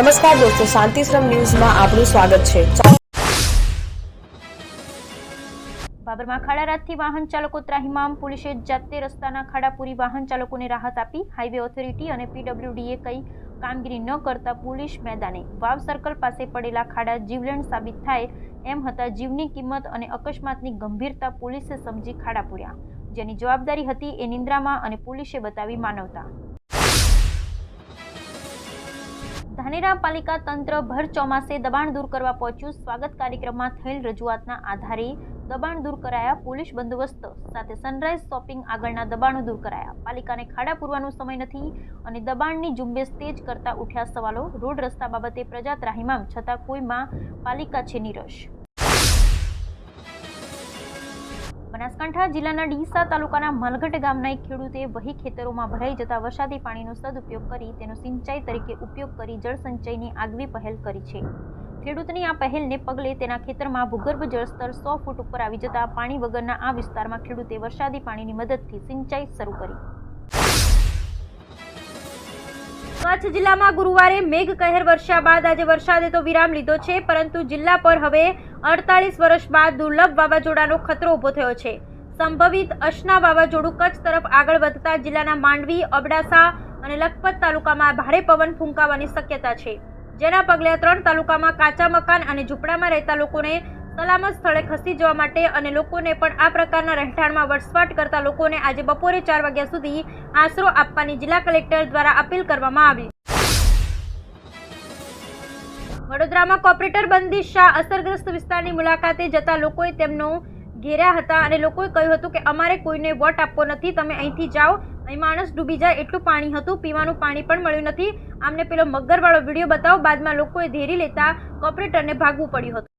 નમસ્કાર દોસ્તો શાંતિશ્રમ ન્યૂઝમાં આપનું સ્વાગત છે. બાબરમાં ખાડા રાતથી વાહન ચાલકો ત્રાહિમામ, પોલીસે જાતે રસ્તાના ખાડા વાહન ચાલકોને રાહત આપી. હાઈવે ઓથોરિટી અને પીડબ્લ્યુડીએ કઈ કામગીરી ન કરતા પોલીસ મેદાને વાવ સર્કલ પાસે પડેલા ખાડા જીવલેણ સાબિત થાય એમ હતા જીવની કિંમત અને અકસ્માતની ગંભીરતા પોલીસે સમજી ખાડા પૂર્યા. જેની જવાબદારી હતી એ નિંદ્રામાં અને પોલીસે બતાવી માનવતા. ધાનેરા પાલિકા તંત્ર ભર ચોમાસે દબાણ દૂર કરવા પહોંચ્યું. સ્વાગત કાર્યક્રમમાં થયેલ રજૂઆતના આધારે દબાણ દૂર કરાયા પોલીસ બંદોબસ્ત. સાથે સનરાઈઝ શોપિંગ આગળના દબાણો દૂર કરાયા. પાલિકાને ખાડા પૂરવાનો સમય નથી અને દબાણની ઝુંબેશ તેજ કરતા ઉઠ્યા સવાલો. રોડ રસ્તા બાબતે પ્રજા ત્રાહિમામ છતાં કોઈમાં પાલિકા છે નીરસ. બનાસકાંઠા જિલ્લાના ડીસા તાલુકાના મલગઢ ગામના એક ખેડૂતે વહી ખેતરોમાં ભરાઈ જતા વરસાદી પાણીનો સદુપયોગ કરી તેનો સિંચાઈ તરીકે ઉપયોગ કરી જળસંચયની આગવી પહેલ કરી છે. ખેડૂતની આ પહેલને પગલે તેના ખેતરમાં ભૂગર્ભ જળસ્તર સો ફૂટ ઉપર આવી જતા પાણી વગરના આ વિસ્તારમાં ખેડૂતે વરસાદી પાણીની મદદથી સિંચાઈ શરૂ કરી. કચ્છ જિલ્લામાં ગુરુવારે મેઘ કહેર વરસ્યા બાદ આજે વરસાદે તો વિરામ લીધો છે, પરંતુ જિલ્લા પર હવે અડતાલીસ વર્ષ બાદ દુર્લભ વાવાઝોડાનો ખતરો ઊભો થયો છે. સંભવિત અશના વાવાઝોડું કચ્છ તરફ આગળ વધતા જિલ્લાના માંડવી, અબડાસા અને લખપત તાલુકામાં ભારે પવન ફૂંકાવાની શક્યતા છે. જેના પગલે ત્રણ તાલુકામાં કાચા મકાન અને ઝૂંપડામાં રહેતા લોકોને સલામત સ્થળે ખસી જવા માટે અને લોકોને પણ આ પ્રકારના રહેઠાણમાં વસવાટ કરતા લોકોને આજે બપોરે ચાર વાગ્યા સુધી આશરો આપવાની જિલ્લા કલેક્ટર દ્વારા અપીલ કરવામાં આવી. વડોદરામાં કોર્પોરેટર બંદી શાહ અસરગ્રસ્ત વિસ્તારની મુલાકાતે જતા લોકોએ તેમનો ઘેર્યા હતા અને લોકોએ કહ્યું હતું કે, અમારે કોઈને વોટ આપવો નથી, તમે અહીંથી જાઓ, અહીં માણસ ડૂબી જાય એટલું પાણી હતું, પીવાનું પાણી પણ મળ્યું નથી. આમને પેલો મગરવાળો વીડિયો બતાવો, બાદમાં લોકોએ ધેરી લેતા કોર્પોરેટરને ભાગવું પડ્યું હતું.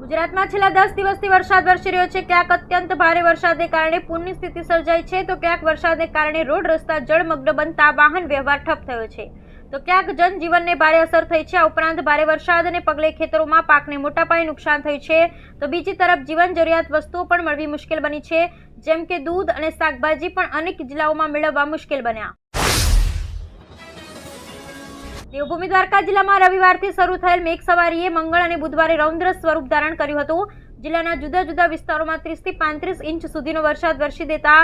ગુજરાતમાં છેલ્લા દસ દિવસથી વરસાદ વરસી રહ્યો છે. ક્યાંક અત્યંત ભારે વરસાદને કારણે પૂરની સ્થિતિ સર્જાઈ છે. તો ક્યાંક વરસાદને કારણે રોડ રસ્તા, જળમગ્ન બનતા વાહન વ્યવહાર ઠપ થયો છે. તો ક્યાંક જનજીવનને ભારે અસર થઈ છે. આ ઉપરાંત ભારે વરસાદને પગલે ખેતરોમાં પાકને મોટા પાયે નુકસાન થયું છે. તો બીજી તરફ જીવન જરૂરિયાત વસ્તુઓ પણ મળવી મુશ્કેલ બની છે. જેમ કે દૂધ અને શાકભાજી પણ અનેક જિલ્લાઓમાં મેળવવા મુશ્કેલ બન્યા. દેવભૂમિ દ્વારકા જિલ્લામાં રવિવારથી શરૂ થયેલ મેઘ સવારીએ મંગળ અને બુધવારે રૌદ્ર સ્વરૂપ ધારણ કર્યું હતું. જિલ્લાના જુદા જુદા વિસ્તારોમાં ત્રીસથી પાંત્રીસ ઇંચ સુધીનો વરસાદ વરસી દેતા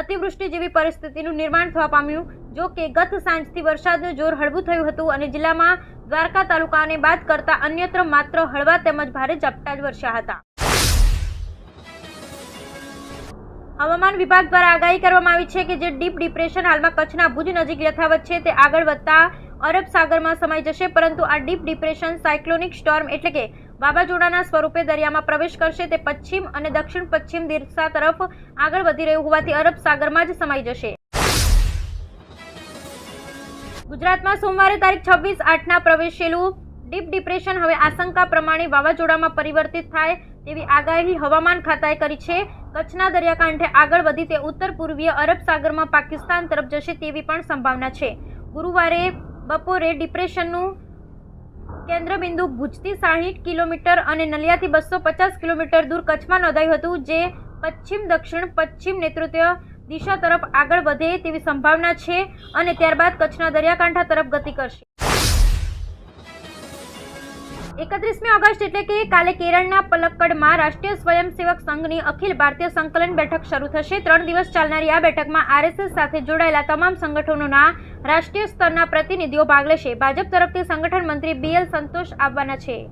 અતિવૃષ્ટિ જેવી પરિસ્થિતિનું નિર્માણ થવા પામ્યું. જો કે ગત સાંજથી વરસાદનું જોર હળવું થયું હતું અને જિલ્લામાં દ્વારકા તાલુકાને બાદ કરતા અન્યત્ર માત્ર હળવા તેમજ ભારે ઝાપટા જ વરસ્યા હતા. હવામાન વિભાગ દ્વારા આગાહી કરવામાં આવી છે કે જે ડીપ ડિપ્રેશન હાલમાં કચ્છના ભુજ નજીક યથાવત છે તે આગળ વધતા અરબ સાગરમાં સમાઈ જશે, પરંતુ આ ડીપ ડિપ્રેશન સાયક્લોનિક સ્ટોર્મ એટલે કે વાવાઝોડાના સ્વરૂપે દરિયામાં પ્રવેશ કરશે તે પશ્ચિમ અને દક્ષિણ પશ્ચિમ દિશા તરફ આગળ વધી રહ્યું હોવાથી અરબ સાગરમાં જ સમાઈ જશે. ગુજરાતમાં સોમવારે તારીખ છવ્વીસ આઠના પ્રવેશેલું ડીપ ડિપ્રેશન હવે આશંકા પ્રમાણે વાવાઝોડામાં પરિવર્તિત થાય તેવી આગાહી હવામાન ખાતાએ કરી છે. કચ્છના દરિયાકાંઠે આગળ વધી તે ઉત્તર પૂર્વીય અરબ સાગરમાં પાકિસ્તાન તરફ જશે તેવી પણ સંભાવના છે. ગુરુવારે બપોરે ડિપ્રેશનનું કેન્દ્રબિંદુ ભુજથી સાહીઠ કિલોમીટર અને નલિયાથી બસો પચાસ કિલોમીટર દૂર કચ્છમાં નોંધાયું હતું, જે પશ્ચિમ દક્ષિણ પશ્ચિમ નેતૃત્વ દિશા તરફ આગળ વધે તેવી સંભાવના છે અને ત્યારબાદ કચ્છના દરિયાકાંઠા તરફ ગતિ કરશે. એકત્રીસમી ઓગસ્ટ એટલે કે કાલે કેરળના પલક્કડમાં રાષ્ટ્રીય સ્વયંસેવક સંઘની અખિલ ભારતીય સંકલન બેઠક શરૂ થશે. ત્રણ દિવસ ચાલનારી આ બેઠકમાં આરએસએસ સાથે જોડાયેલા તમામ સંગઠનોના રાષ્ટ્રીય સ્તરના પ્રતિનિધિઓ ભાગ લેશે. ભાજપ તરફથી સંગઠન મંત્રી બીએલ સંતોષ આવવાના છે.